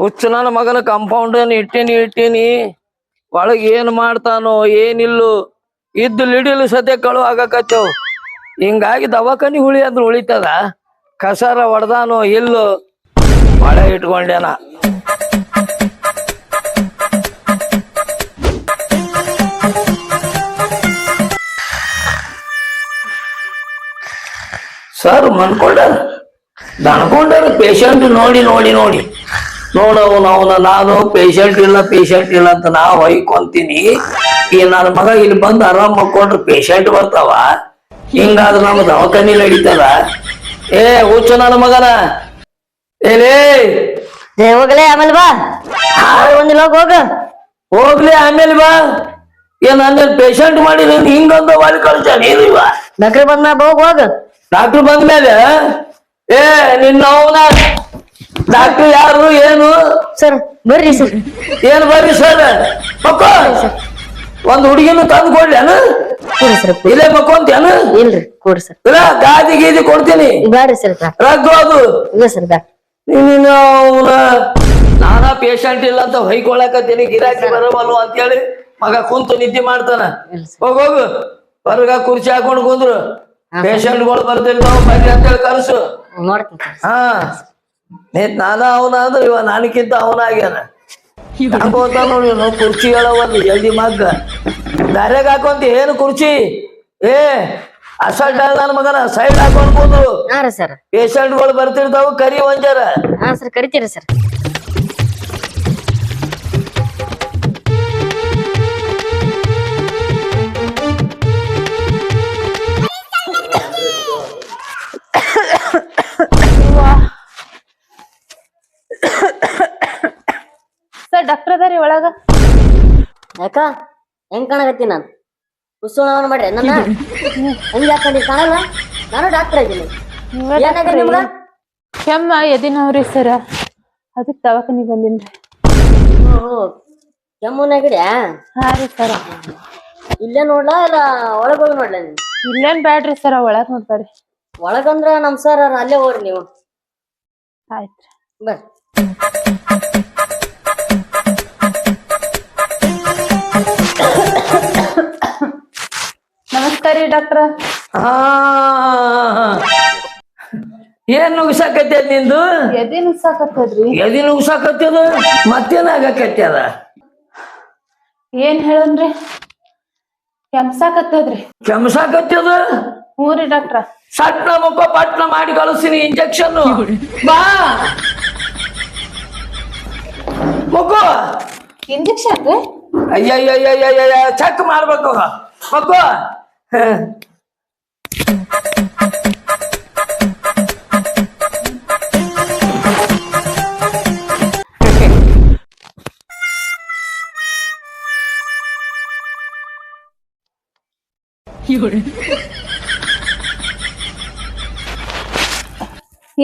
ಹುಚ್ಚು ನನ್ನ ಮಗನ ಕಂಪೌಂಡ್ ಇಟ್ಟೀನಿ ಇಟ್ಟೀನಿ. ಒಳಗ್ ಏನ್ ಮಾಡ್ತಾನೋ ಏನಿಲ್ಲೋ. ಇದ್ದು ಲಿಡಿಲು ಸದ್ಯ ಕಳು ಆಗಕತ್ತೇವ್. ಹಿಂಗಾಗಿ ದವಾಖಾನಿ ಹುಳಿ ಅಂದ್ರೆ ಉಳಿತದ. ಕಸಾರ ಹೊಡ್ದಾನೋ ಇಲ್ಲೋ. ಮಳೆ ಇಟ್ಕೊಂಡೇನ ಸರ್ ಮನ್ಕೊಂಡಾರ, ದಣ್ಕೊಂಡಾರ ಪೇಷಂಟ್ ನೋಡಿ ನೋಡಿ ನೋಡಿ. ನೋಡವನ ಅವನ ನಾನು ಪೇಷಂಟ್ ಇಲ್ಲ ಪೇಷಂಟ್ ಇಲ್ಲ ಅಂತ ನಾ ಹೊಯ್ಕೊಂತೀನಿ. ಈ ನನ್ನ ಮಗ ಇಲ್ಲಿ ಬಂದು ಆರಾಮ್ ಮಕ್ಕೊಂಡ್ರೆ ಪೇಷಂಟ್ ಬರ್ತಾವ. ಹಿಂಗಾದ್ರೆ ನಮ್ಮ ದವಾಖಾನಿ ನಡೀತದ ಏ ಹುಚ್ಚು ನನ್ನ ಮಗನ. ಏನೇ ಏ ಹೋಗ್ಲೇ ಆಮೇಲೆ ಬಾ. ಒಂದಿಲ್ಲ ಹೋಗ ಹೋಗ. ಹೋಗ್ಲಿ ಆಮೇಲೆ ಬಾ. ಏನ್ ಅಂದ್ರೆ ಪೇಷಂಟ್ ಮಾಡಿದ್ರೆ ಹಿಂಗೊಂದು ಮಾಡಿ ಕಳ್ಸ ನೀನು ಇವ. ಡಾಕ್ಟರ್ ಬಂದ ಹೋಗ್ ಹೋಗ. ಡಾಕ್ಟರ್ ಬಂದ್ಮೇಲೆ ಏ ನಿನ್ನ ಅವನ. ಡಾಕ್ಟರ್ ಯಾರು ಏನು? ಸರ್ ಬರ್ರಿ ಸರ್. ಏನ್ ಬರ್ರಿ ಸರ್? ಮಕ್ಕೋ ಒಂದ್ ಹುಡುಗಿನ ತಂದು ಕೊಡ್ಲೇನ? ಕೊಡ್ರಿ ಸರ್ ಇಲ್ಲೇ ಮಕ್ಕೊಂತೇನ ಇಲ್ರಿ ಕೊಡ್ರಿ ಸರ್. ಇಲ್ಲ ಗಾದಿ ಗೀದಿ ಕೊಡ್ತೀನಿ. ಬ್ಯಾಡ್ರಿ ಸರ್ ರದ್ದು ಅದು. ಇಲ್ಲ ಸರ್ ಬ್ಯಾಡ ನೀನು ಅವನ ನಾನಾ ಪೇಷಂಟ್ ಇಲ್ಲ ಅಂತ ಹೊಯ್ಕೊಳಕತ್ತೀನಿ. ಗಿರಾಕಿ ಬರವಲ್ವ ಅಂತೇಳಿ ಮಗ ಕುಂತು ನಿದ್ದೆ ಮಾಡ್ತಾನ. ಹೋಗ ಹೋಗು. ಹೊರಗ ಕುರ್ಚಿ ಹಾಕೊಂಡು ಕುಂದ್ರು. ಪೇಷಂಟ್ಗಳು ಬರ್ತಿರ್ತಾವ ಬರ್ರಿ ಅಂತೇಳಿ ಕರ್ಸು. ನೋಡ್ತೀನಿ. ಹಾ. ನೇತ್ ನಾನ ಅವನ ಅಂದ್ರೆ ಇವ ನಾನಕ್ಕಿಂತ ಅವನಾಗ್ಯಾನ. ಹಾಕೋತ ನೋಡಿ ಕುರ್ಚಿ ಹೇಳವಲ್ಲಿ ಜಲ್ದಿ ಮಗ್ಗ. ದಾರ್ಯಾಗ ಹಾಕೊಂತ ಏನು ಕುರ್ಚಿ? ಏ ಅಸಲ್ಟ್ ನನ್ನ ಮಗನ ಸೈಡ್ ಹಾಕೊಂಡ್ ಕೂತ್ರು. ಸರ್. ಪೇಷಂಟ್ಗಳು ಬರ್ತಿರ್ತಾವ ಕರಿ ಒಂಜಾರ. ಹಾ ಸರ್ ಕರಿತೀರಿ ಸರ್. ಡಾಕ್ಟರ್ ಅದಾರಿ ಒಳಗ? ಯಾಕ? ಹೆಂಗ್ ಕಾಣಕತ್ತಿ ನಾನು? ಕುಸುಳವನ್ನ ಮಾಡ್ರಿ ನನ್ನ? ಹೆಂಗ್ ಯಾಕಂಡಿ ಕಾಣಲ್ಲ? ನಾನು ಡಾಕ್ಟರ್ ಆಗಿದ್ದೀನಿ ಏನಾಗಿದೆ ನಿಮ್ಗ? ಕೆಮ್ಮ ಎದಿನವ್ರಿ ಸರ. ಅದಕ್ಕೆ ದವಾಖಾನಿಗೆ ಬಂದಿನ್ರಿ. ಕೆಮ್ಮು ನೆಗಡಿ ಹಾ ರೀ ಸರ. ಇಲ್ಲೇ ನೋಡ್ಲಾ ಇಲ್ಲ ಒಳಗ್ ಹೋಗಿ ನೋಡ್ಲಾ ನೀನು? ಇಲ್ಲೇನ್ ಬ್ಯಾಡ್ರಿ ಸರ ಒಳಗ್ ನೋಡ್ಬಾರಿ ಒಳಗಂದ್ರ ನಮ್ ಸರ್ ಅಲ್ಲೇ ಹೋಗ್ರಿ ನೀವು. ಆಯ್ತ್ರಿ. ಬರ್ರಿ. ರೀ ಡಾಕ್ಟ್ರ. ಹಾ ಏನ್ ನುಗ್ಸಾಕತ್ತದ ನಿಂದು? ಎದಿ ಉಸಾಕತ್ತದ್ರಿ ಎದಿನ ನುಗ್ಸಾಕತ್ತದ ಮತ್ತೇನ್ ಆಗಕತ್ತದ ಏನ್ ಹೇಳನ್ರಿ? ಕೆಮ್ಸಾಕತ್ತದ್ರಿ. ಕೆಮ್ಸಾಕತ್ತದ ಹ್ಞೂ ರೀ ಡಾಕ್ಟ್ರ. ಸಟ್ನ ಮುಖ ಪಟ್ನ ಮಾಡಿ ಕಳಿಸ್ತೀನಿ ಇಂಜೆಕ್ಷನ್ ಬಾ. ಮಗು. ಇಂಜೆಕ್ಷನ್ ರೀ ಅಯ್ಯಯ್ಯಯ್ಯಯ್ಯಯ್ಯ ಚೆಕ್ ಮಾಡ್ಬೇಕು. ಮಗು.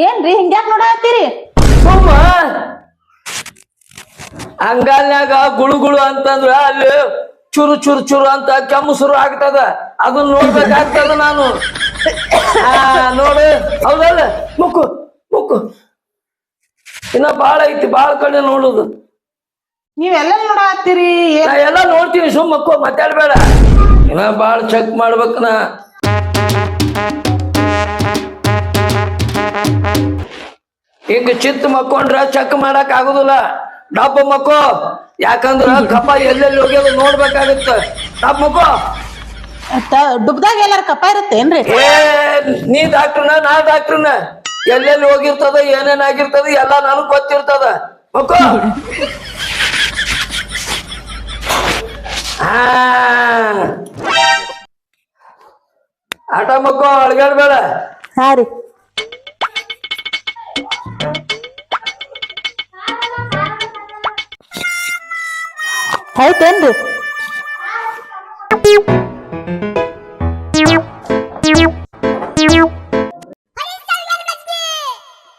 ಏನ್ರಿ, ಹಿಂಗ್ಯಾಕ್ ನೋಡತ್ತೀರಿ ಸುಮ್ಮ. ಅಂಗಾಲ್ನ್ಯಾಗ ಗುಳು ಗುಳು ಅಂತಂದ್ರ ಅಲ್ಲಿ ಚುರು ಚುರು ಚುರು ಅಂತ ಕೆಮ್ಮು ಶುರು ಆಗ್ತದ. ಅದನ್ನ ನೋಡ್ಬೇಕಾಗ್ತದ ನಾನು. ನೋಡು. ಹೌದಲ್ಲ? ಮುಕ್ಕು ಮುಕ್ಕು. ಇನ್ನ ಬಾಳ ಐತಿ ಬಾಳ ಕಡೆ ನೋಡುದು. ನೀವೆಲ್ಲ ನೋಡತ್ತೀರಿ? ನಾ ಎಲ್ಲ ನೋಡ್ತೀನಿ ಸುಮ್ ಮಕ್ಕೋ ಮಾತಾಡ್ಬೇಡ. ಇನ್ನ ಬಾಳ ಚೆಕ್ ಮಾಡ್ಬೇಕ ನಾ. ಹಿಂಗ ಚಿತ್ತ ಮಕ್ಕೊಂಡ್ರ ಚೆಕ್ ಮಾಡಕ್ ಆಗುದಿಲ್ಲ. ಡಬ್ಬ ಮಕ್ಕೋ ಯಾಕಂದ್ರ ಕಪ ಎಲ್ಲೆಲ್ಲಿ ಹೋಗ್ಯದ ನೋಡ್ಬೇಕಾಗತ್ತ. ಡಬ್ಬ ಮಕ್ಕೋ. ಡುಬ್ದಾಗ ಎಲ್ಲಾರ ಕಪ ಇರುತ್ತೇನ್ರಿ ಏ ನೀ ಡಾಕ್ಟ್ರನ ನಾ ಡಾಕ್ಟ್ರನ. ಎಲ್ಲೆಲ್ಲಿ ಹೋಗಿರ್ತದ ಏನೇನ್ ಆಗಿರ್ತದ ಎಲ್ಲ ನನಗ್ ಗೊತ್ತಿರ್ತದ. ಮಕ್ಕೋ. ಆಟ ಮಕ್ಕೋ ಅಳ್ಗಾಡ್ಬೇಡ ಹಾ ರೀ.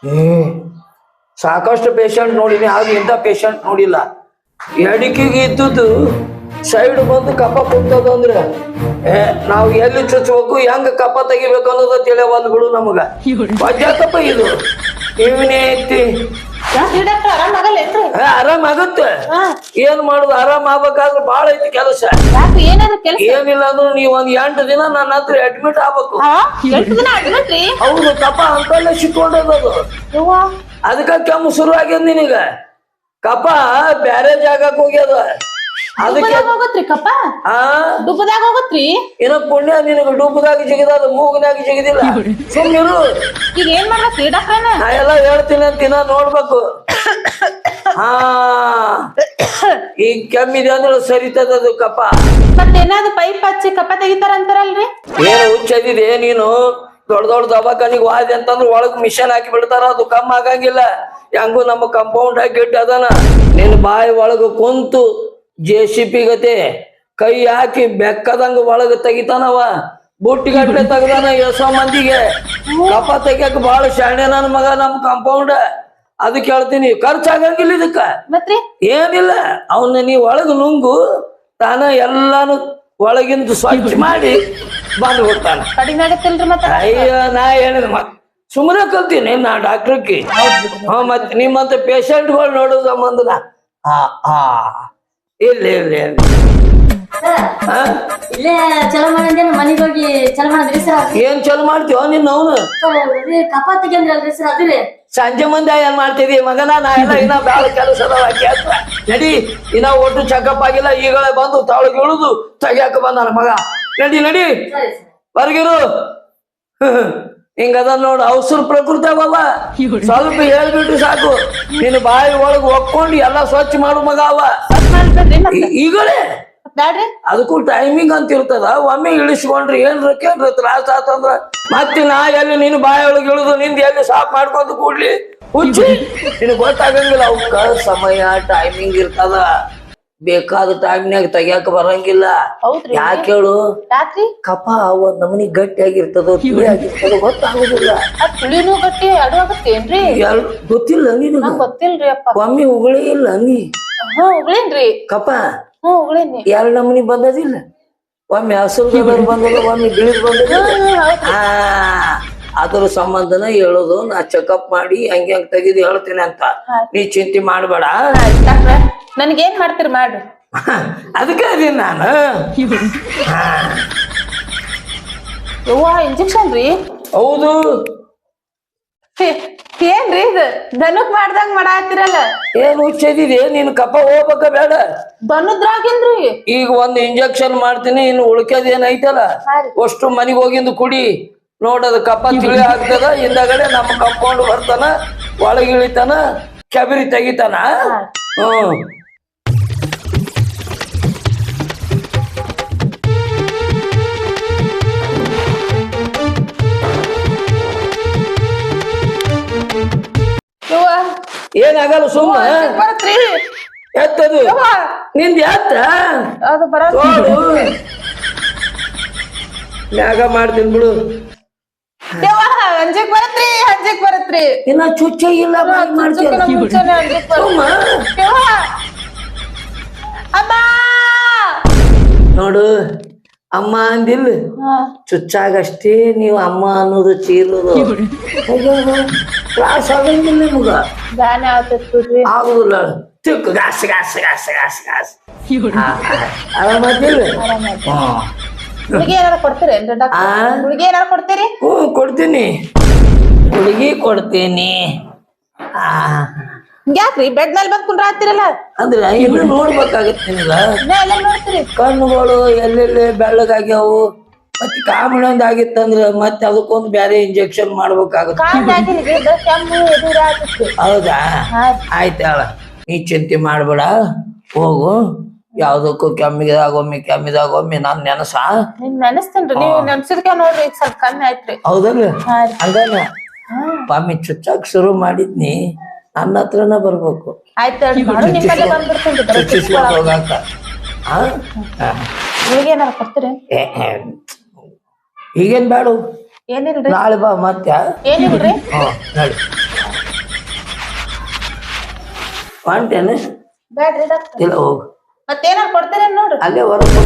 ಆಯ್ತೇನ್ರಿ ಸಾಕಷ್ಟು ಪೇಷಂಟ್ ನೋಡಿನಿ ಆದ್ರೆ ಇಂಥ ಪೇಷಂಟ್ ನೋಡಿಲ್ಲ. ಎಡಿಕೆಗೆ ಇದ್ದದ್ದು ಸೈಡ್ ಬಂದು ಕಪ್ಪ ಕುಂತದ ಅಂದ್ರೆ ಏ ನಾವು ಎಲ್ಲಿ ಚುಚ್ಚಬೇಕು ಹೆಂಗ ಕಪ್ಪ ತೆಗಿಬೇಕು ಅನ್ನೋದ ತಿಳಿಯವಲ್ಗಳು ನಮಗ. ವಜ್ಜಾತಪ್ಪ ಇದು. ಇವನೇ ಐತಿ ಆರಾಮ್ ಆಗುತ್ತೆ. ಏನ್ ಮಾಡುದು? ಆರಾಮ್ ಆಗ್ಬೇಕಾದ್ರೆ ಬಾಳ ಐತಿ ಕೆಲಸ. ಏನಿಲ್ಲ ಅಂದ್ರೆ ನೀವ್ ಒಂದ್ ಎಂಟು ದಿನ ನನ್ನ ಹತ್ರ ಅಡ್ಮಿಟ್ ಆಗ್ಬೇಕು. ಹೌದು ಕಪ ಅಂತಲ್ಲೇ ಸಿಕ್ಕೊಂಡದದು ಅದಕ್ಕೆ ಅದಕ್ಕ ಕೆಮ್ಮು ಶುರು ಆಗ್ಯದ ನಿನಗ. ಕಪ್ಪ ಬ್ಯಾರೇಜ್ ಆಗಕ್ ಹೋಗ್ಯದ. ಅದಕ್ಕೆ ಡುಬ್ಬದಾಗ ಆ? ಡುಬ್ಬದಾಗ ಹೋಗತ್ರಿ? ಏನೋ ಪುಣ್ಯ ನಿನಗೆ ಡೂಬದಾಗ ಜಿಗಿದ ಮೂಗದಾಗ ಜಿಗಿದಿಲ್ಲ. ಸುಮ್ಮಿರು ಈಗ ಏನ್ ಮಾಡ್ಬೇಕ್ರಿ ಡಾಕ್ಟ್ರನ ನಾ ಎಲ್ಲ ಹೇಳ್ತೀನಿ ಅಂತ ಇನ್ನ ನೋಡ್ಬೇಕು. ಹಾ. ಈಗ ಕೆಮ್ಮಿದೆ ಅಂದ್ರೆ ಸರಿತದದು ಕಪ್ಪ. ಮತ್ತೇನಾದ್ರು ಪೈಪ್ ಹಚ್ಚಿ ಕಪ್ಪ ತೆಗಿತಾರ ಅಂತಾರಲ್ರಿ ಏನು ಹುಚ್ಚದಿದೆ ನೀನು? ದೊಡ್ಡ ದೊಡ್ಡ ದವಾಖಾನಿಗೆ ವಾದೆ ಅಂತಂದ್ರೆ ಒಳಗ್ ಮಿಷನ್ ಹಾಕಿ ಬಿಡ್ತಾರ ಅದು ಕಮ್ಮಿ ಆಗಂಗಿಲ್ಲ. ಹೆಂಗು ನಮ್ಮ ಕಂಪೌಂಡ್ ಹಾಕಿ ಇಟ್ಟು ಅದನ. ನಿನ್ ಬಾಯಿ ಒಳಗ ಕುಂತು ಜೆ ಸಿ ಪಿ ಗತೆ ಕೈ ಹಾಕಿ ಬೆಕ್ಕದಂಗ ಒಳಗ ತೆಗಿತಾನವ. ಬುಟ್ಟಿಗಟ್ಲೆ ತೆಗ್ದಾನ ಎಷ್ಟೋ ಮಂದಿಗೆ. ಕಪ ತೆಗಿಯಕ್ ಬಾಳ ಶಾಣೆ ನನ್ ಮಗ ನಮ್ ಕಾಂಪೌಂಡ್ ಅದಕ್ಕೆ ಹೇಳ್ತೀನಿ ಖರ್ಚಾಗಂಗಿಲ್ಲ ಇದಕ್ಕ. ಏನಿಲ್ಲ ಅವನ್ನ ನೀ ಒಳಗ ನುಂಗು ತಾನ ಎಲ್ಲಾನು ಒಳಗಿಂದ ಸ್ವಚ್ಛ ಮಾಡಿ ಬಂದು ಬಿಡ್ತಾನ. ಮತ್ತ? ಅಯ್ಯ ನಾ ಹೇಳಿದ ಮತ್ ಸುಮ್ಮನೆ ಕಲ್ತೀನಿ ನಾ ಡಾಕ್ಟ್ರಕ್ಕೆ ಹ ಮತ್ ನಿಮ್ಮಂತ ಪೇಷಂಟ್ಗಳು ನೋಡೋ ಸಂಬಂಧ ಆ ಹಾ. ಇಲ್ಲ ಇಲ್ಲ ಇಲ್ಲ ಹಾ? ಇಲ್ಲೇ ಚಲೋ ಮಾಡಿದ್ರೆ ಮನೆಗೆ ಹೋಗಿ ಚಲೋ ಮಾಡಿದ್ರಿ ಸರ್ ಏನ್ ಚಲೋ ಮಾಡ್ತೀವ ನಿನ್ನ ಅವನು? ಅದೇ ಕಪ ತೆಗಿಯಂದ್ರಲ್ರಿ ಸರ್ ಅದ್ರಿ. ಸಂಜೆ ಮುಂದೆ ಏನ್ ಮಾಡ್ತಿದಿ ಮಗನ? ನಾ ಎಲ್ಲ ಇನ್ನ ಬ್ಯಾಳ ಕೆಲಸ ನಡಿ ಇನ್ನ ಒಟ್ಟು ಚೆಕಪ್ ಆಗಿಲ್ಲ ಈಗಲೇ ಬಂದು ತಾಳಗ್ ಇಳುದು ತೆಗಿಯಾಕ ಬಂದಾನ ಮಗ. ನಡಿ ನಡಿ. ಸರಿ ಸರ್. ಹೊರಗಿರು ಹಿಂಗದ ನೋಡು ಅವಸರ ಪ್ರಕೃತಿ ಅವಲ್ಲ ಸ್ವಲ್ಪ ಹೇಳ್ಬಿಟ್ಟು ಸಾಕು. ನಿನ್ನ ಬಾಯಿ ಒಳಗ್ ಒಕ್ಕೊಂಡು ಎಲ್ಲ ಸ್ವಚ್ಛ ಮಾಡು ಮಗ ಅವ. ಮಾಡ್ಬೇಡ್ರಿ ಮತ್ತ. ಈಗಲೇ? ಬ್ಯಾಡ್ರಿ. ಅದಕ್ಕೂ ಟೈಮಿಂಗ್ ಅಂತ ಇರ್ತದ. ಒಮ್ಮೆ ಇಳಿಸ್ಕೊಂಡ್ರಿ ಏನ್ ಕೇನ್ರ ತ್ರಾಸ ಆತಂದ್ರ. ಮತ್ತೆ ನಾ ಎಲ್ಲಿ ನಿನ್ ಬಾಯೊಳಗೆ ಇಳಿದು ನಿಂದ ಎಲ್ಲಿ ಸಾಫ್ ಮಾಡ್ಕೊಂಡ್ ಕೂಡ್ಲಿ? ಹುಚ್ಚಿ? ನಿನಗ್ ಗೊತ್ತಾಗಂಗಿಲ್ಲ ಅವಕ್ಕ ಸಮಯ ಟೈಮಿಂಗ್ ಇರ್ತದ. ಬೇಕಾದ ಟೈಮ್ನಾಗ ತೆಗಿಯಾಕ ಬರಂಗಿಲ್ಲ. ಹೌದ್ರಿ. ಯಾಕೆ ಹೇಳು? ಕಪಾ ಕಪ ಒಂದ್ ನಮನಿ ಗಟ್ಟಿಯಾಗಿರ್ತದೋ ಆಗಿರ್ತದೋ ಗೊತ್ತಾಗುದಿಲ್ಲ. ಅದ್ ತುಳಿನೂ ಗಟ್ಟಿ ಅಡು ಆಗತ್ತೇನ್ರಿ? ಎಲ್ ಗೊತ್ತಿಲ್ಲ ನೀನು. ನಂಗ್ ಗೊತ್ತಿಲ್ರಿ ಅಪ್ಪ. ಒಮ್ಮೆ ಉಗುಳಿ ಇಲ್ಲ ನೀ. ಹ್ಞೂ ಉಗ್ಳೇನ್ರಿ ಕಪ್ಪ ಹ್ಞೂ ಉಗ್ಳೇನಿ ಎರಡ್ ನಮೂನಿ ಬಂದದಿಲ್ಲ? ಒಮ್ಮೆ ಹಸಿರು ಕಲರ್ ಬಂದದ ಒಮ್ಮೆ ಬಿಳಿದ್ ಬಂದದ ಆ ಅದ್ರ ಸಂಬಂಧನ ಹೇಳೋದು ನಾ ಚೆಕಪ್ ಮಾಡಿ ಹಂಗೆ ಹಂಗ್ ತೆಗೆದು ಹೇಳ್ತೀನಿ ಅಂತ. ನೀ ಚಿಂತೆ ಮಾಡ್ಬೇಡ. ಡಾಕ್ಟ್ರ ನನ್ಗೇನ್ ಮಾಡ್ತೀರಿ ಮಾಡ್ರಿ. ಅದಕ್ಕೆ ಅದೀನಿ ನಾನು. ಹಾ, ಇಂಜೆಕ್ಷನ್ ರೀ ಹೌದು. ಏನ್ರಿ ಇದು? ದನಕ್ ಮಾಡ್ದಂಗ್ ಮಾಡಾತಿರಲ್ಲ ಏನ್ ಹುಚ್ಚಿದೀರಿ ನೀನ್ ಕಪ್ಪ ಹೋಗ್ಬೇಕ ಬೇಡ. ಬನ್ನದ್ರಾಗಿನ್ರಿ ಈಗ ಒಂದ್ ಇಂಜೆಕ್ಷನ್ ಮಾಡ್ತೀನಿ ಇನ್ ಉಳ್ಕದ ಏನೈತಲ್ಲ. ಅಷ್ಟು ಮನಿಗ್ ಹೋಗಿಂದು ಕುಡಿ. ನೋಡದ ಕಪ್ಪ ತಿಳಿ ಆಗ್ತದ ಹಿಂದಗಡೆ ನಮ್ಮ ಕಂಪೌಂಡ್ ಬರ್ತಾನ ಒಳಗಿಳಿತಾನ ಕೆಬರಿ ತೆಗಿತಾನ. ಹ್ಮ್. ಏನಾಗಲ್ಲ ಸುಮ್ಮ? ಬರತ್ರಿ. ಎತ್ತದು. ನಿಂದ ಎತ್ತ? ಅದು ಬರ ಮ್ಯಾಗ ಮಾಡ್ತೀನಿ ಬಿಡು. ಅಂಜಕ್ ಬರತ್ರಿ ಅಂಜಕ್ ಬರತ್ರಿ. ಇನ್ನ ಚುಚ್ಚ ಇಲ್ಲ ಮಾಡ್ತೀನಿ. ನೋಡು. ಅಮ್ಮ ಅಂದಿಲ್ಲ. ಚುಚ್ಚಾಗಷ್ಟೇ ನೀವು ಅಮ್ಮ ಅನ್ನೋದು ಚೀಲದು. ತ್ರಾಸ ಆಗಂಗಿಲ್ಲ ನಿಮಗ. ಬಿಡ್ರಿ. ಆಗುದಿಲ್ಲ. ತಿಕ್ಕು gas gas gas gas gas ಆರಾಮದಿಲ್ಲ? ಗುಳಿಗೆ ಏನಾರ ಕೊಡ್ತೀರೇನ್ರಿ? ಡಾಕ್ಟರ್ ಗುಳಿಗೆ ಏನಾರ ಕೊಡ್ತೀರಿ? ಹ್ಞೂ ಕೊಡ್ತೀನಿ. ಹುಡುಗಿ ಕೊಡ್ತೀನಿ. ಆ ಯಾಕ್ರಿ? ಬೆಡ್ ಮೇಲೆ ಬಂದ್ ಕುಂಡ್ರ ಹತ್ತಿರಲ್ಲ ಅಂದ್ರೆ ಇನ್ನು ನೋಡ್ಬೇಕಾಗತ್ತೆ ನೋಡ್ತೀರಿ. ಕಣ್ಣುಗಳು ಎಲ್ಲೆಲ್ಲಿ ಬೆಳ್ಳಗಾಗ್ಯಾವು ಮತ್ತೆ ಕಾಮಣಂದ್ ಆಗಿತ್ತಂದ್ರ ಮತ್ತೆ ಅದಕ್ಕೊಂದು ಬೇರೆ ಇಂಜೆಕ್ಷನ್ ಮಾಡ್ಬೇಕಾಗತ್ತ. ಹೌದಾ? ಹಾ ಆಯ್ತು ಹೇಳ. ನೀ ಚಿಂತೆ ಮಾಡ್ಬೇಡ. ಹೋಗು. ಯಾವ್ದಕ್ಕೂ ಕೆಮ್ಮಿದಾಗೊಮ್ಮೆ ಕೆಮ್ಮಿದಾಗೊಮ್ಮೆ ನಾನ್ ನೆನಸಾ? ನೆನಸ್ತೇನ್ರಿ ನೀವು ನೆನ್ಸಿದ್ಕೆ ನೋಡ್ರಿ ಸ್ವಲ್ಪ ಕಮ್ಮಿ ಆಯ್ತ್ರಿ ಹೌದಲ್ಲ? ಹಾ ಹಂಗಾನ ಪಾಮಿ ಚುಚ್ಚಾಕ್ ಶುರು ಮಾಡಿದ್ನಿ. ನನ್ನ ಹತ್ರನ ಬರ್ಬೇಕು. ಆಯ್ತು ನಿಮ್ಮಲ್ಲೇ ಬರೀ ಆ? ಆ. ಕೊಡ್ತೀರಿ? ಏ, ಏ, ಈಗೇನ್ ಬೇಡ ಏನಿಲ್ರಿ? ನಾಳೆ ಬಾ ಮತ್ತೆ ಏನಿಲ್ರಿ? ಹ್ಞೂ ನಡಿ. ಹೊಂಟೇನೆ ಬ್ಯಾಡ್ರಿ ಡಾಕ್ಟರ್ ಇಲ್ಲ ಹೋಗು. ಮತ್ತೇನಾರ ಕೊಡ್ತೀರಿ ನೋಡ್ರಿ ಅಲ್ಲೇ ಹೊರಗೆ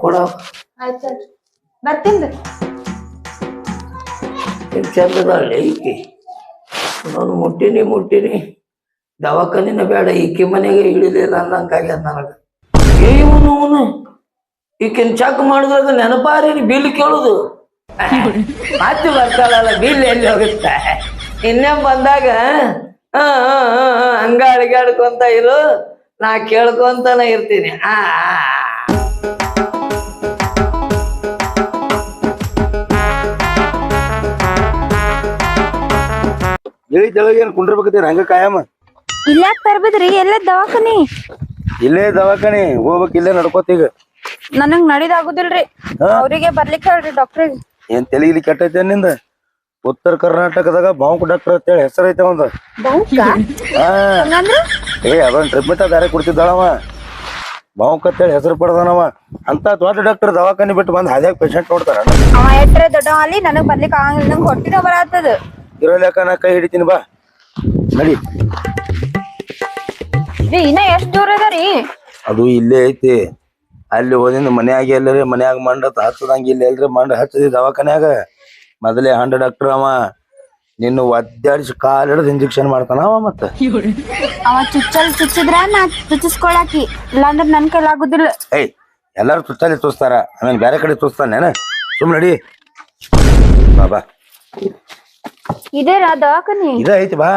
ಕೊಡ. ಆಯ್ತು ಹೇಳ್ರಿ ಬರ್ತೀನ್ರಿ ಚಂದದಲ್ಲಿ ಈಕೆ. ನಾನು ಮುಟ್ಟಿನಿ ಮುಟ್ಟಿನಿ. ದವಾಖಾನಿನ ಬೇಡ, ಈಕೆ ಮನೆಗೆ ಇಳಿಲಿಲ್ಲ ಅನ್ನಂಗಾಗ್ಯದ ನನಗ. ಇವನು ಅವನು? ಈಕಿನ ಚೆಕ್ ಮಾಡಿದಾಗ ನೆನಪಾರಿ ಬಿಲ್ ಕೇಳುದು. ಮತ್ತೆ ಬರ್ತಾಳಲ್ಲ, ಬಿಲ್ ಎಲ್ಲಿ ಹೋಗುತ್ತೆ? ಇನ್ನೇ ಬಂದಾಗ ಹಂಗ ಅಡಿಗಾಡ್ಕೊಂತ ಇರು, ನಾ ಕೇಳ್ಕೊಂತಾನೆ ಇರ್ತೀನಿ. ಆ. ಇಳಿ ತೆಳಗ ಏನ್ ಕುಂಡ್ರಬೇಕತ್ತೀರಿ ಹಂಗ ಕಾಯಮ್ಮ ಇಲ್ಯಾಕ್ ತರ್ಬಿದ್ರಿ ಎಲ್ಲ ದವಾಖಾನಿ. ಇಲ್ಲೇ ದವಾಖಾನಿ ಹೋಗ್ಬೇಕು ಇಲ್ಲೇ ನಡ್ಕೋತ ಈಗ. ನನಗ್ ನಡಿದಾಗುದಿಲ್ರಿ? ಅವ್ರಿಗೆ ಬರ್ಲಿಕ್ಕೆ ಹೇಳ್ರಿ ಡಾಕ್ಟ್ರಿಗೆ ಏನ್ ತಲೆಗಿಲಿ ಕೆಟ್ಟೈತೆ ನಿಂದ? ಉತ್ತರ ಕರ್ನಾಟಕದಾಗ ಬಾಂಕ್ ಡಾಕ್ಟರ್ ಅಂತೇಳಿ ಹೆಸರೈತೆ ಹಂಗಂದ್ರ? ಏ ಅದೊಂದ್ ಟ್ರೀಟ್ಮೆಂಟ್ ಬೇರೆ ಕೊಡ್ತಿದ್ದಾಳವ ಬಾಂಕ್ ಅಂತೇಳಿ ಹೆಸರು ಪಡೆದನವ ಅಂತ ದೊಡ್ಡ ಡಾಕ್ಟರ್ ದವಾಖಾನಿ ಬಿಟ್ಟು ಬಂದ್ ಹಾದ್ಯಾಗ ಪೇಷಂಟ್ ನೋಡ್ತಾರ? ಅವ ಎಟ್ರೆ ದೊಡ್ಡವ ಅಲ್ಲಿ ನನಗ್ ಬರ್ಲಿಕ್ಕೆ ಆಗಂಗಿಲ್ಲ. ನಂಗೆ ಹೊಟ್ಟಿನ ಬರತ್ತದ ಇರೋಲ್ಯಾಕ ನಾ ಕೈ ಹಿಡಿತೀನಿ ಬಾ. ನಡಿ. ರೀ ಇನ್ನ ಎಷ್ಟ್ ದೂರ ಇದಾರಿ ಅದು ಇಲ್ಲೇ ಐತಿ. ಅಲ್ಲಿ ಹೋದಿಂದ ಮನ್ಯಾಗ ಎಲ್ಲರಿ ಮನ್ಯಾಗ ಮಂಡ ಹಚ್ಚದಂಗ ಇಲ್ಲಿ ಎಲ್ರಿ ಮಂಡ ಹಚ್ಚದಿ ದವಾಖಾನ್ಯಾಗ. ಮೊದಲೇ ಹಂಡ ಡಾಕ್ಟರ್ ಅವ. ನಿನ್ನ ಒದ್ದಾಡಿಸಿ ಕಾಲ್ ಹಿಡಿದು ಇಂಜೆಕ್ಷನ್ ಮಾಡ್ತಾನ ಅವ ಮತ್ತ. ಅವ ಚುಚ್ಚಲ್ ಚುಚ್ಚಿದ್ರ ನಾ ಚುಚ್ಚಿಸ್ಕೊಳಾಕಿ. ಇಲ್ಲಾಂದ್ರ ನನ್ ಕೈಲಿ ಆಗುದಿಲ್ಲ. ಏಯ್ ಎಲ್ಲಾರು ಚುಚ್ಚಲ್ಲಿ ತೋರಿಸ್ತಾರ ಆಮೇಲೆ ಬೇರೆ ಕಡೆ ತೋರಿಸ್ತಾನೇನ ಸುಮ್ಮ ನಡಿ. ಬಾ ಬಾ. ಇದೇರಾ ದವಾಖಾನಿ? ಇದ ಐತಿ ಬಾ.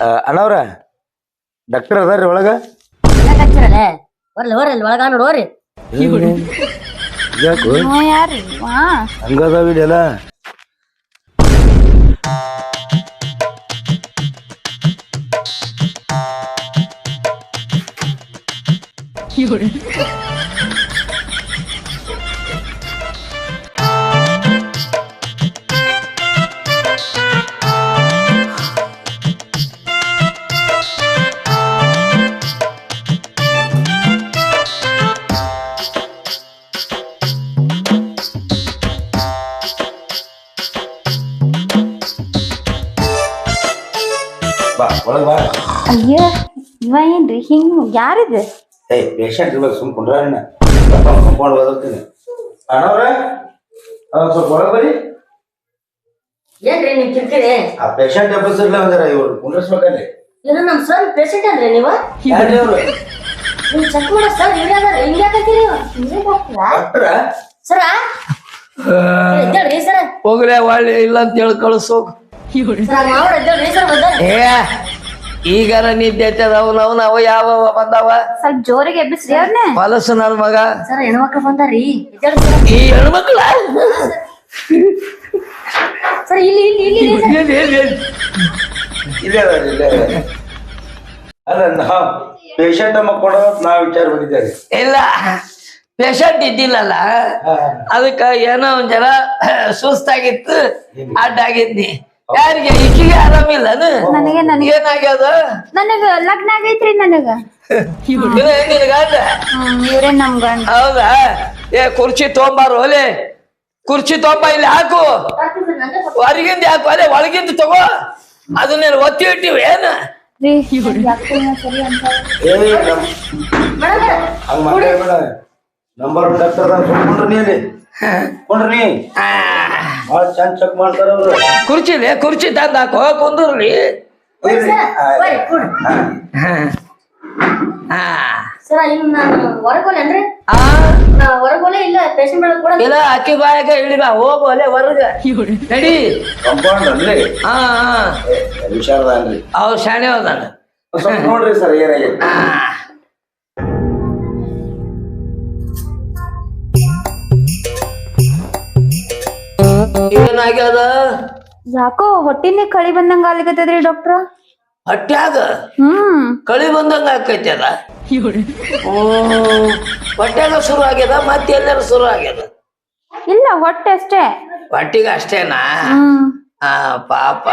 ಆ, ಅಣ್ಣವ್ರ ಡಾಕ್ಟರ್ ಅದಾರ್ರಿ ಒಳಗ? ಬರ್ಲಿ ಬರ್ರಿ ಒಳಗ ನೋಡ್ರಿ. ಯಾಕು? ಇವ ಯಾರ್ರಿ? ವಾ ಹಂಗದಾವ ಇದೆಲ್ಲ ಯಾರಿದ? ಏ ಪೇಷಂಟ್ ಇರ್ಬೇಕು ಸುಮ್ ಕುಂಡ್ರಣ್ಣ ಕಂಪೌಂಡ್ ಓದಿರ್ತೀನಿ ಅಣ್ಣವ್ರ? ಆ, ಸ್ವಲ್ಪ ಒಳಗೆ ಬರ್ರಿ ಏನ್ರಿ ನೀವ್ ಕಿರ್ಕಿರಿ? ಆ ಪೇಷಂಟ್ ಅಂದಾರ ಇವ್ರು ಕುಂಡ್ರಸ್ಬೇಕಲ್ಲಿ. ಇದು ನಮ್ ಸರ್ ಪೇಷಂಟ್ ಅಂದ್ರೆ ನೀವು? ಯಾರ್ರಿ ಅವ್ರು? ನೀವು ಚೆಕ್ ಮಾಡೋ ಸರ್ ಇವ್ರೇ ಅದಾರ ಹಿಂಗ್ ಯಾಕತ್ತೀರಿ ಡಾಕ್ಟ್ರ? ಸರ? ಎದ್ದೇಳ್ರಿ ಸರ. ಹೋಗ್ಲೇ ಒಳ್ಳೆ ಇಲ್ಲ ಅಂತ ಹೇಳಿ ಕಳಿಸೋಗ್ ಸರ್ ಮಾವ್ರ ಎದ್ದೇಳ್ರಿ ಸರ್ ಬಂದ ಏ ಈಗಾರ ನಿದ್ದೆ ಐತದ ಅವನ ಅವನ ಅವ ಯಾವ ಬಂದಾವ? ಸ್ವಲ್ಪ ಜೋರಿಗೆ ಎಬ್ಬಿಸ್ರಿ ಅವ್ರನ್ನ ಹೊಲಸು ನನ್ ಮಗ. ಸರ್ ಹೆಣ್ಮಕ್ಳು ಬಂದಾರಿ. ಈ ಹೆಣ್ಮಕ್ಳ? ಸರ್ ಇಲ್ಲಿ ಇಲ್ಲಿ ಇಲ್ಲಿ ಅದಾರ ಅದಾರ. ಅಲ್ಲ ನಾವ್ ಪೇಷಂಟ್ ಮಕ್ಕೊಡೋ ನಾವ್ ವಿಚಾರ ಬಂದಿದ್ದೇವೆ ಇಲ್ಲ. ಪೇಷಂಟ್ ಇದ್ದಿಲ್ಲಲ್ಲ. ಅದಕ್ಕ ಏನೋ ಒಂದ್ ಜನ ಸುಸ್ತಾಗಿತ್ತು ಅಡ್ಡಾಗಿದ್ನಿ. ಯಾರಿಗೆ? ಈಕಿಗೆ ಆರಾಮಿಲ್ಲ ನನಗೆ ನನಗೆ. ಏನಾಗ್ಯದ? ನನಗ ಲಗ್ನ ಆಗೈತ್ರಿ ನನಗ. ಇವ್ರೇ ನಮ್ ಗಂಡ. ಹೌದಾ? ಏ ಕುರ್ಚಿ ತೊಗೊಂಬಾರು ಒಲೆ ಕುರ್ಚಿ ತೊಗೊಂಬ ಇಲ್ಲಿ ಹಾಕು. ಹೊರಗಿಂದ ಯಾಕು ಅದೇ ಒಳಗಿಂದ ತಗೋ. ಅದನ್ನ ಒತ್ತಿ ಇಟ್ಟಿವಿ ಏನ? ನಂಬರ್ ಡಾಕ್ಟರ್ ಕೊಂಡ್ರಿ. ಭಾಳ ಚಂದ ಚೆಕ್ ಮಾಡ್ತಾರ ಅವ್ರು. ಕುರ್ಚಿಲಿ ಕುರ್ಚಿ ತಂದ ಹಾಕೋ ಕುಂದ್ರಲಿ. ಸರ್ ಇಲ್ಲಿ ನಾನು ಹೊರಗೋಲೇನ್ರಿ ಆ? ನಾ ಹೊರಗೋಲೆ ಇಲ್ಲ ಪೇಷಂಟ್ ಕೂಡ ಇಲ್ಲ ಅಕ್ಕಿ ಬಾಯಾಗ ಇಳಿದ ಹೋಗು ಅಲ್ಲೇ ಹೊರಗ. ನಡಿ. ಕಂಪೌಂಡ್ ಅಲ್ರಿ ಹಾ ಹಾ. ಹುಷಾರದಾನ್ರಿ. ಅವ್ ಶಾಣೆ ಹೋದಾನ ನೋಡ್ರಿ ಸರ್ ಏನಾಗೈತಿ ಏನಾಗ್ಯದ? ಯಾಕೋ ಹೊಟ್ಟಿನೇ ಕಳಿ ಬಂದಂಗ ಆಗ್ಲಿಕತ್ತದ್ರಿ ಡಾಕ್ಟ್ರ? ಹೊಟ್ಯಾಗ? ಹ್ಮ್. ಕಳಿ ಬಂದಂಗ ಆಕೈತಿ ಅದ? ಹ್ಮ್. ಹೊಟ್ಯಾಗ ಶುರು ಆಗ್ಯದ ಮತ್ತೆ ಎಲ್ಲಾರ ಶುರು ಆಗ್ಯದ? ಇಲ್ಲ ಹೊಟ್ಟೆ ಅಷ್ಟೇ. ಹೊಟ್ಟಿಗೆ ಅಷ್ಟೇನಾ? ಆ ಪಾಪ.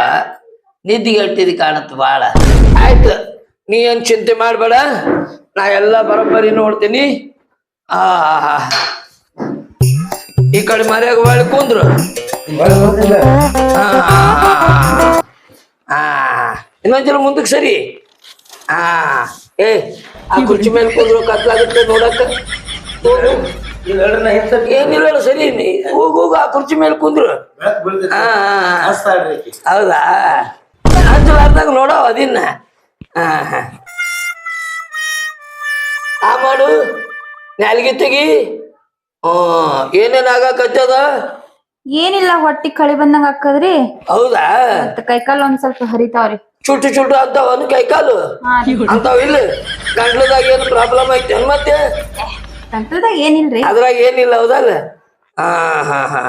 ನಿದ್ದಿಗೆಟ್ಟಿದ್ ಕಾಣತ್ ಬಾಳ. ಆಯ್ತು ನೀ ಏನ್ ಚಿಂತೆ ಮಾಡ್ಬೇಡ. ನಾ ಎಲ್ಲ ಬರೋಬ್ಬರಿ ನೋಡ್ತೀನಿ. ಆ ಈ ಕಡೆ ಮರ್ಯಾಗ ಬಾಳ ಕುಂದ್ರು. ಇನ್ನೊಂದ್ಸಲ ಮುಂದಕ್ಕೆ ಸರಿ. ಆ, ಏ, ಆ ಕುರ್ಚಿ ಮೇಲೆ ಕುಂದ್ರು ಕತ್ಲಾಗುತ್ತೆ ನೋಡಕ್ಕ. ಏನಿಲ್ಲ ಸರಿ, ನೀ ಆ ಕುರ್ಚಿ ಮೇಲೆ ಕುಂದ್ರು. ಹೌದಾ? ಹಂಚಲಾರ್ದಾಗ ನೋಡವ ಅದಿನ್ನ. ಆ ಮಾಡು. ನಾಲ್ಗಿ ತೆಗಿ. ಹ್ಮ್, ಏನೇನ್ ಆಗಾಕತ್ತದ? ಏನಿಲ್ಲ ಹೊಟ್ಟಿ ಕಳಿ ಬಂದಂಗ ಹಾಕದ್ರಿ? ಹೌದಾ? ಮತ್ತ ಕೈಕಾಲ್ ಒಂದ್ ಸ್ವಲ್ಪ ಹರಿತಾವ್ರಿ. ಚುಟ್ಟು ಚುಟ್ಟು ಅಂತಾವ ಕೈಕಾಲು? ಅಂತಾವ ಇಲ್ಲ? ಗಂಟ್ಲದಾಗ ಏನು ಪ್ರಾಬ್ಲಮ್ ಐತೆ ಮತ್ತೆ? ಗಂಟ್ಲದಾಗ ಏನಿಲ್ರಿ? ಅದ್ರಾಗ ಏನಿಲ್ಲ ಹೌದಲ್ಲ? ಹಾ ಹಾ ಹಾ.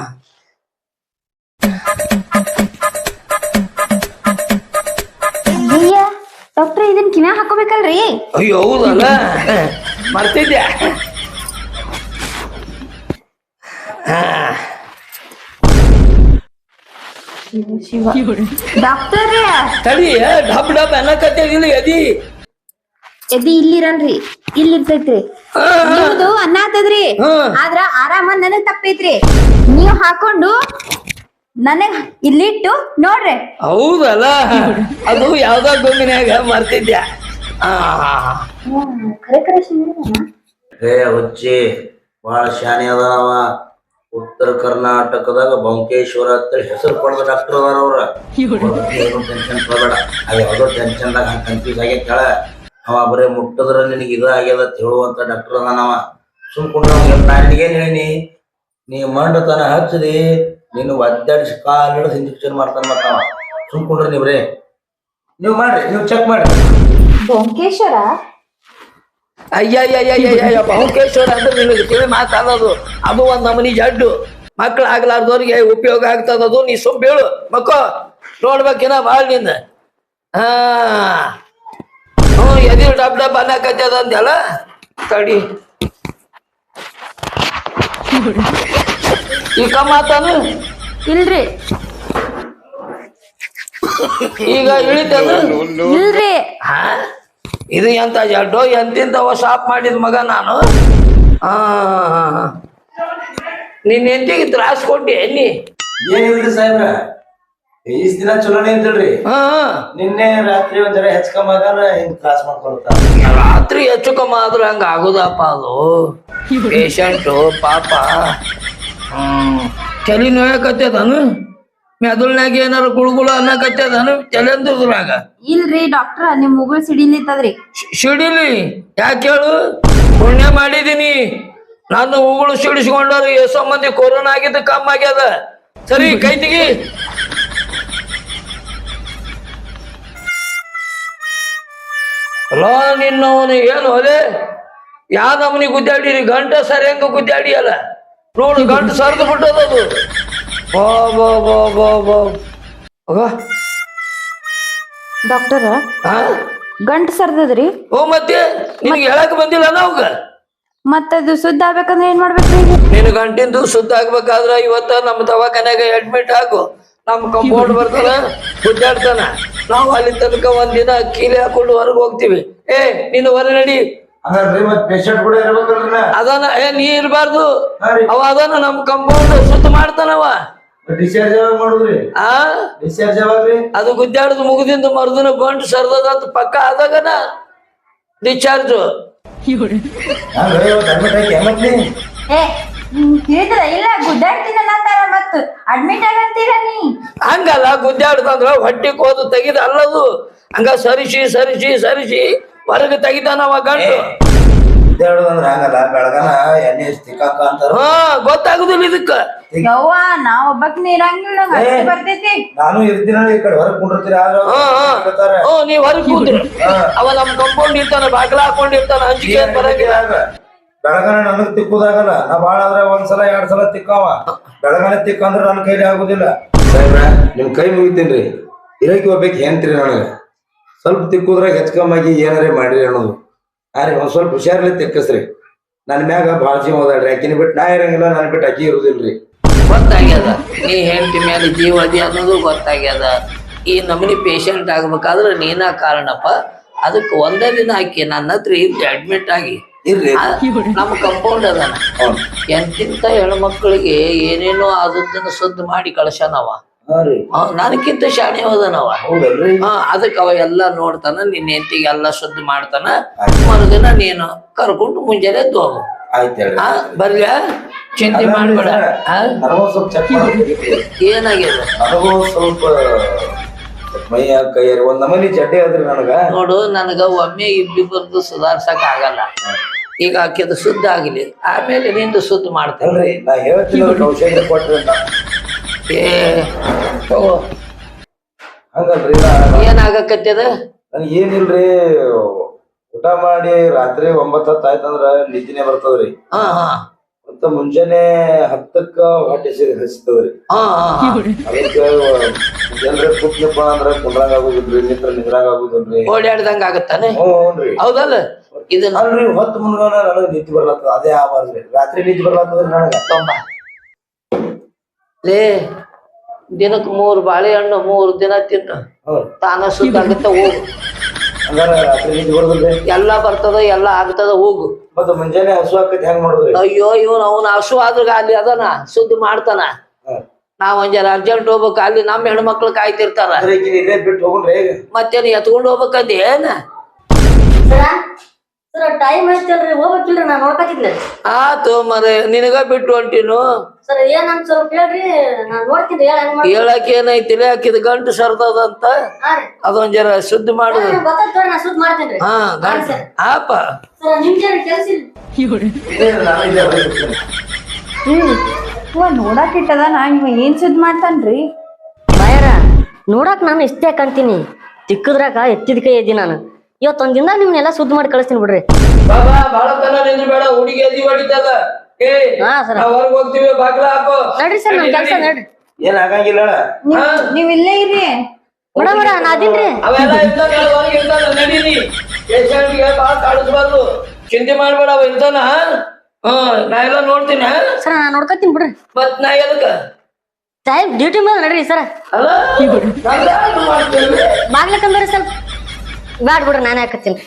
ಡಾಕ್ಟರ್ ಇದನ್ ಕಿನ ಹಾಕೋಬೇಕಲ್ರಿ? ಅಯ್ಯೋ ಹೌದಲ್ಲ? ಮರ್ತಿದ್ಯಾ? ಹಾ. ಡಾಕ್ಟರ್ ತಡಿ ಡಬ್ ಡಬ್ ಅನ್ನಕತ್ತಿಲ್ಲ ಎದಿ. ಎದಿ ಇಲ್ಲಿರನ್ರಿ ಇಲ್ಲಿ ಇರ್ತೈತ್ರಿ ಹಾ, ನಿಮ್ದು ಅನ್ನಾತದ್ರಿ. ಆದ್ರ ಆರಾಮ ನನಗ್ ತಪ್ಪೈತ್ರಿ. ನೀವ್ ಹಾಕೊಂಡು ನನಗ್ ಇಲ್ಲಿಟ್ಟು ನೋಡ್ರಿ. ಹೌದಲ್ಲ? ಅದು ಯಾವ್ದೋ ಮರ್ತಿದ್ಯಾ? ಹಾ ಹಾ ಹಾ ಖರೆ ಖರೆ ಏ ಹುಚ್ಚಿ ಬಾಳ ಶಾನೆ ಅದಾವ ಉತ್ತರ ಕರ್ನಾಟಕದಾಗ ಬೊಂಕೇಶ್ವರ ಅಂತೇಳಿ ಹೆಸರು ಪಡೆದ ಡಾಕ್ಟರ್ ಅದಾರ ಅವ್ರ. ಏನು ಟೆನ್ಷನ್ ಪಡಬೇಡ. ಅದು ಟೆನ್ಷನ್ ಟೆನ್ಷನ್ದಾಗ ಹಂಗ ಕನ್ಫ್ಯೂಸ್ ಕೇಳ. ಅವ ಬರೇ ಮುಟ್ಟದ್ರ ನಿನಗೆ ಇದ ಆಗ್ಯದ ತಿಳುವಂತ ಹೇಳುವಂತ ಡಾಕ್ಟರ್ ಅದಾನವ ಸುಮ್ ಕುಂಡ್ರ ನಾ ಏನ್ ಹೇಳಿನಿ? ನೀ ಮಂಡತನ ಹಚ್ಚದಿ. ನೀನು ಒದ್ದಾಡಿಸಿ ಕಾಲ್ ಹಿಡಿದು ಇಂಜೆಕ್ಷನ್ ಮಾಡ್ತಾನ ಮತ್ತವ ಸುಮ್ ಕುಂಡ್ರ ನೀವ್ರಿ ನೀವ್ ಮಾಡ್ರಿ ನೀವ್ ಚೆಕ್ ಮಾಡ್ರಿ. ಬೊಂಕೇಶ್ವರ? ಅಯ್ಯಯ್ಯಯ್ಯಯ್ಯ ಬಹುಕೇಶ್ವರ ಅಂದ್ರೆ ನಿನಗೆ ತಿಳಿ ಮಾತಾಡೋದು. ಅದು ಒಂದ್ ನಮನಿ ಜಡ್ಡು. ಮಕ್ಳು ಆಗ್ಲಾರ್ದವ್ರಿಗೆ ಉಪಯೋಗ ಆಗ್ತದದು ನೀ ಸುಮ್ ಬೀಳು. ಮಕ್ಕೋ ನೋಡ್ಬೇಕಿನ ಬಾಳ್ ನಿನ್ನ. ಹಾ. ಹ್ಞೂ ಎದಿ ಡಬ್ ಡಬ್ ಅನ್ನಕತ್ತದ ಅಂದೆಲ್ಲ ತಡಿ. ಈ ಮಾತಾನು ಇಲ್ರಿ. ಈಗ ಇಳಿತದ ಇಲ್ರಿ. ಹಾ? ಇದು ಎಂತ ಜಡ್ಡು ಎಂತಿಂತವ ಶಾಪ್ ಮಾಡಿದ ಮಗ ನಾನು. ಹಾ ನಿನ್ನ ಹೆಂಡತಿಗೆ ತ್ರಾಸು ಕೊಟ್ಟಿ ನೀ ಏನಿಲ್ರಿ ಸಾಹೇಬ್ರ? ಈಸ್ ದಿನ ಚಲೋನೇ ಇದ್ದಲ್ರಿ ಹಾ ನಿನ್ನೆ ರಾತ್ರಿ ಒಂಥರ ಹೆಚ್ಕೊಂಬಾಗ ಹಿಂಗ್ ಕ್ರಾಸ್ ಮಾಡ್ಕೊಳ್ತಾ. ರಾತ್ರಿ ಹೆಚ್ಚು ಕಮ್ಮ ಆದ್ರೆ ಹಂಗ ಆಗುದಪ್ಪ ಅದು. ಪೇಷಂಟು ಪಾಪ. ಹ್ಮ್. ತಲೆ ನೋಯಕತ್ತದನು ಮೆದುಳ್ನಾಗ ಏನಾರ ಗುಳುಗುಳು ಅನ್ನಕತ್ತದನು ತಲೆಂದ್ರಾಗ ಇಲ್ರಿ ಡಾಕ್ಟರ್ ನಿಮ್ ಮುಗುಳ್ ಸಿಡಿಲಿತ್ತದ್ರಿ ಸಿಡಿಲಿ? ಯಾಕೆ ಹೇಳು? ಪುಣ್ಯ ಮಾಡಿದೀನಿ. ನಾನು ಉಗುಳು ಸಿಡಿಸ್ಕೊಂಡವ್ರು ಎಷ್ಟೋ ಮಂದಿ ಕೊರೋನಾ ಆಗಿದ್ದು ಕಮ್ಮಿ ಆಗ್ಯದ. ಸರಿ ಕೈ ತೆಗಿ. ಲೋ ನಿನ್ನವನು ಏನು ಅದೇ ಯಾವ ನಮನಿ ಗುದ್ದಾಡಿರಿ? ಗಂಟ ಸರಿ ಹೆಂಗ ಗುದ್ದಾಡಿ ಅಲ್ಲ ನೋಡು ಗಂಟು ಸರಿದು ಬಿಟ್ಟದದು ಡಾಕ್ಟರ್ ಹಾ ಗಂಟ್ ಸರ್ದದ್ರಿ? ಓ ಮತ್ತೆ? ನಿನಗೆ ಹೇಳಕ್ ಬಂದಿಲ್ಲ ನಾವ್ಗ ಮತ್ತದು ಶುದ್ಧ ಆಗ್ಬೇಕಂದ್ರ ಏನ್ ಮಾಡ್ಬೇಕ್ರಿ ನೀನು ಗಂಟಿಂದು ಶುದ್ಧ ಆಗ್ಬೇಕಾದ್ರ ಇವತ್ತ ನಮ್ಮ ದವಾಖಾನ್ಯಾಗ ಅಡ್ಮಿಟ್ ಆಗು. ನಮ್ ಕಂಪೌಂಡ್ ಬರ್ತಾನ ಗುಡ್ಡಾಡ್ತಾನ ನಾವು ಅಲ್ಲಿ ತನಕ ಒಂದಿನ ಕೀಲಿ ಹಾಕೊಂಡು ಹೊರಗೆ ಹೋಗ್ತೀವಿ. ಏ ನೀನು ಹೊರ ನಡಿ. ಅದಾನ ಏ ನೀ ಇರ್ಬಾರ್ದು. ಅವ ಅದಾನ ನಮ್ ಕಂಪೌಂಡ್ ಸುತ್ತ ಮಾಡ್ತಾನವ. ಡಿಸ್ಚಾರ್ಜ್ ಯಾವಾಗ ಮಾಡುದ್ರಿ? ಆ? ಡಿಸ್ಚಾರ್ಜ್ ಯಾವಾಗ್ರಿ? ಅದು ಗುದ್ದಾಡದ ಮುಗಿದಿಂದ ಮರುದಿನ ಬಂಡ್ ಸರ್ದದ ಅಂತ ಪಕ್ಕ ಆದಾಗನ ಡಿಸ್ಚಾರ್ಜ್ ಇಲ್ಲ ಗುದ್ದಾಡ್ತೀನಲ್ಲ ತರ ಮತ್ ಅಡ್ಮಿಟ್ ಆಗಂತೀರ ನೀ? ಹಂಗಲ್ಲ ಗುದ್ದಾಡ್ದಂದ್ರ ಹೊಟ್ಟಿ ಕೋದು ತೆಗಿದ ಅಲ್ಲದು. ಹಂಗ ಸರಿಸಿ ಸರಿಸಿ ಸರಿಸಿ ಹೊರಗೆ ತೆಗಿತಾನವ ಗಂಟು ಹೇಳೋದಂದ್ರ ಹಂಗಲ್ಲ ಬೆಳಗನ ಎಣ್ಣೆ ತಿಕ್ಕಾಕ ಅಂತಾರ. ಹಾ ಗೊತ್ತಾಗುದಿಲ್ಲ ಇದಕ್ಕ. ಯವ್ವ ನಾ ಒಬ್ಬಕ್ನ ಇರಂಗಿಲ್ಲ ನಂಗ್ ಅಷ್ಟೇ ಬರ್ತೈತಿ. ನಾನು ಇರ್ತೀನ ಈ ಕಡೆ ಹೊರಗ್ ಕುಂಡಿರ್ತೀರಿ? ಹಾ ಹಾ. ಹೇಳ್ತಾರ. ಹ್ಞೂ ನೀವ್ ಹೊರಗೆ ಕೂತ್ರು ಅವ ನಮ್ ಕಂಪೌಂಡ್ ಇರ್ತಾನ ಬಾಗ್ಲ ಹಾಕೊಂಡಿರ್ತಾನ ಅಂಜಿಕೆ ಏನ್ ಬರಂಗಿಲ್ಲ. ಬೆಳಗನ ನನಗ್ ತಿಕ್ಕುದಾಗಲ್ಲ. ನಾ ಬಾಳ ಆದ್ರೆ ಒಂದ್ಸಲ ಎರಡ್ ಸಲ ತಿಕ್ಕವ. ಬೆಳಗನ ತಿಕ್ಕಂದ್ರೆ ನನ್ನ ಕೈಲಿ ಆಗುದಿಲ್ಲ. ಸಾಹೇಬ್ರ ನಿಮ್ ಕೈ ಮುಗಿತೀನ್ರಿ ಇರಕ್ಕೆ ಹೋಗ್ಬೇಕು ಹೆಂತ್ರಿ ನನಗ? ಸ್ವಲ್ಪ ತಿಕ್ಕುದ್ರಾಗ ಹೆಚ್ಕಮ್ಮಾಗಿ ಏನಾರೇ ಮಾಡ್ರಿ ಅನ್ನೋದು. ಆದ್ರೆ ಒಂದ್ ಸ್ವಲ್ಪ ಹುಷಾರ್ಲಿ ತಿಕ್ಕಸ್ರಿ ನನ್ ಮ್ಯಾಗ ಬಾಳ ಜೀವ ಅದಾಳ್ರಿ. ಆಕಿನ ಬಿಟ್ಟು ನಾ ಇರಂಗಿಲ್ಲ ನನ್ ಬಿಟ್ಟು ಅಕ್ಕಿ ಇರುದಿಲ್ರಿ. ಗೊತ್ತಾಗ್ಯದ. ನೀ ಹೆಂಡತಿ ಮೇಲೆ ಜೀವದಿ ಅನ್ನೋದು ಗೊತ್ತಾಗ್ಯದ. ಈ ನಮನಿ ಪೇಷಂಟ್ ಆಗ್ಬೇಕಾದ್ರೆ ನೀನ ಕಾರಣಪ್ಪ. ಅದಕ್ಕೆ ಒಂದೇ ದಿನ ಹಾಕಿ ನನ್ನ ಹತ್ರ ಇದ್ದೆ ಅಡ್ಮಿಟ್ ಆಗಿ. ನಮ್ ಆ, ನಮ್ಮ ಕಂಪೌಂಡ್ ಅದಾನ. ಎಂತಿಂತ ಹೆಣ್ಮಕ್ಳಿಗೆ ಏನೇನೋ ಅದನ್ನ ಸುದ್ದಿ ಮಾಡಿ ಕಳ್ಸನವ ನನಕ್ಕಿಂತ ಶಾಣೆ ಹೋದನವ. ಹಾ ಅದಕ್ಕೆ ಅವ ಎಲ್ಲ ನೋಡ್ತಾನ ನಿನ್ನ ಹೆಂಡತಿಗೆ ಎಲ್ಲ ಶುದ್ಧ ಮಾಡ್ತಾನ. ಮರುದಿನ ನೀನು ಕರ್ಕೊಂಡು ಮುಂಜಾನೆ ಎದ್ದು ಹೋಗು. ಬರ್ಲ? ಚಿಂತೆ ಮಾಡ್ಬೇಡ. ಏನಾಗ್ಯದ? ನನಗೂ ಸ್ವಲ್ಪ ಮೈಯ ಕೈಯಾರಿ ಒಂದ್ ನಮನಿ ಚಡ್ಡಿ ಆದ್ರಿ ನನಗ. ನೋಡು ನನಗ ಒಮ್ಮೆ ಇಬ್ಬಿಬ್ಬರದು ಸುಧಾರ್ಸಕ್ ಆಗಲ್ಲ. ಈಗ ಆಕಿದ ಶುದ್ಧ ಆಗಲಿ. ಆಮೇಲೆ ನಿಂದು ಶುದ್ಧ ಮಾಡ್ತೇನೆ. ನಾ ಹೇಳ್ತೀನಿ ಕೊಟ್ರಿ ತಗೋ. ಹಂಗಲ್ರಿ ಏನಾಗಕತ್ತದ ಏನಿಲ್ರಿ ಊಟ ಮಾಡಿ ರಾತ್ರಿ ಒಂಬತ್ತ ಆಯ್ತಂದ್ರ ನಿದ್ದಿನೇ ಬರ್ತದ್ರಿ. ಹಾ ಹಾ. ಮತ್ತ ಮುಂಜಾನೆ ಹತ್ತಕ್ಕ ಹೊಟ್ಟೆ ಸೇರಿ ಹಸಿತದ್ರಿ ಹಾ ಹಾ. ಹಾ. ಅದಕ್ಕೆ ಜನರ ಕುಟ್ಲಪ್ಪ ಅಂದ್ರ ಕುಂದ್ರಂಗ ಆಗುದಿಲ್ರಿ ನಿಂತ್ರ ನಿಂದ್ರಾಗ ಆಗುದಿಲ್ರಿ. ಓಡಾಡ್ದಂಗ ಆಗತ್ತಾನೆ? ಹ್ಞೂ ಹ್ಞೂನ್ರಿ ಹೌದಲ್ಲ? ಇದನ್ನ ಅಲ್ರಿ ಹೊತ್ತು ಮುನ್ಗಾನ ನನಗ ನಿದ್ದೆ ಬರ್ಲತ್ತದ ಅದೇ ಆವಾರ್ರಿ ರಾತ್ರಿ ನಿದ್ದೆ ಬರ್ಲತ್ತದ್ರಿ ನನಗ. ತೊಂಬ. ಲೇ ದಿನಕ್ ಮೂರ್ ಬಾಳೆಹಣ್ಣು ಮೂರ್ ದಿನ ತಿನ್ನು ತಾನ ಸುದ್ದ ಆಗತ್ತ ಹೋಗು. ಎಲ್ಲಾ ಬರ್ತದ ಎಲ್ಲಾ ಆಗ್ತದ ಹೋಗು. ಮತ್ತ ಮುಂಜಾನೆ ಹಸು ಆಕತಿ ಹೆಂಗ್ ಮಾಡುದು ಅಯ್ಯೋ ಇವನ್ ಅವನ ಹಸು ಆದ್ರ ಅಲ್ಲಿ ಅದನ ಸುದ್ದಿ ಮಾಡ್ತಾನ. ಹಾ. ನಾವ್ ಒಂದ್ ಅರ್ಜೆಂಟ್ ಹೋಗ್ಬೇಕು ಅಲ್ಲಿ ನಮ್ಮ ಹೆಣ್ಮಕ್ಳು ಕಾಯ್ತಿರ್ತಾರ. ಮತ್ತೇನ್ ಎತ್ಕೊಂಡ್ ಹೋಗ್ಬೇಕಂದ ಏನ? ಸರ ಟೈಮ್ ಹೋಗ್ಬೇಕಿಲ್ರಿ ನಾನು ಆತು ಮರೆ ನಿನಗ ಬಿಟ್ಟು ಹೊಂಟಿನು. ಸರ್ ಏನಂತ ಸ್ವಲ್ಪ ಹೇಳ್ರಿ ನಾನ್ ನೋಡ್ತೀನಿ ಹೇಳ ಹೆಂಗ್ ಮಾಡಿ ಹೇಳಕ್ ಏನೈತಿಲ್ಲ ಆಕಿದ ಗಂಟು ಸರ್ದದಂತ ಅದೊಂದ್ ಜರ ಮಾಡುದು ನಾ ಸುದ್ದಿ ಮಾಡ್ತೀನಿ ಹಾ ಗಂಟು. ಆಪ. ಸರ್ ನಿಮ್ಗೆ ಕೆಲಸ. ಹ್ಮ್ ಇವ ನೋಡಕ್ ಇಟ್ಟದ ನಾ ಇವ ಏನ್ ಸುದ್ದಿ ಮಾಡ್ತಾನ್ರಿ ಬಾಯರ ನೋಡಕ್ ನಾನು ಇಷ್ಟೇ ಕಂತೀನಿ. ತಿಕ್ಕದ್ರಾಗ ಎತ್ತಿದ ಕೈ ಇದ್ದೀನಿ ನಾನು. ಇವತ್ತೊಂದ್ ದಿನ ನಿಮ್ನೆಲ್ಲ ಸುದ್ದಿ ಮಾಡಿ ಕಳಿಸ್ತೀನಿ ಬಿಡ್ರಿ. ಬಾಬಾ ಬಾಳ ತನ ನಿಂದ್ರು ಬೇಡ ಹುಡುಗಿ ಏ ಹಾ ಸರ್. ನಾವ್ ಹೊರಗ್ ಹೋಗ್ತೀವಿ ಬಾಗ್ಲ ಹಾಕು. ನಡ್ರಿ ಸರ್ ನಮ್ ಕೆಲಸ ನಡ್ರಿ. ಏನ್ ಆಗಂಗಿಲ್ಲ ಅಣ್ಣ. ನೀವ್- ಇಲ್ಲೇ ಬಿಡ ನಾ ಅದಿನ್ರಿ. ಅವೆಲ್ಲ ಇರ್ತಾನ ಹೊರಗೆ ಇರ್ತಾನ ನಡೀನಿ ಪೇಷಂಟ್ಗೆ ಬಾಳ ಕಾಡಿಸ್ಬಾರ್ದು. ಚಿಂತೆ ಮಾಡ್ಬೇಡ ಅವ ಇರ್ತಾನ ಹ್ಮ್ ನಾ ಎಲ್ಲ ನೋಡ್ತೀನಿ ಹಾ? ಸರ್ ನಾ ನೋಡ್ಕೊತೀನಿ ಬಿಡ್ರಿ. ಮತ್ ನಾ ಎದಕ್ಕ? ಟೈಮ್ ಡ್ಯೂಟಿ ಮೇಲೆ ನಡ್ರಿ ಸರ್. ಅಲ್ಲ ಮಾಡ್ತೇನೆ ಬಾಗ್ಲಕ್ಕಂದ್ರಿ ಸ್ವಲ್ಪ ಬ್ಯಾಡ್ ಬಿಡ್ರಿ ನಾನೇ ಹಾಕತ್ತೀನಿ.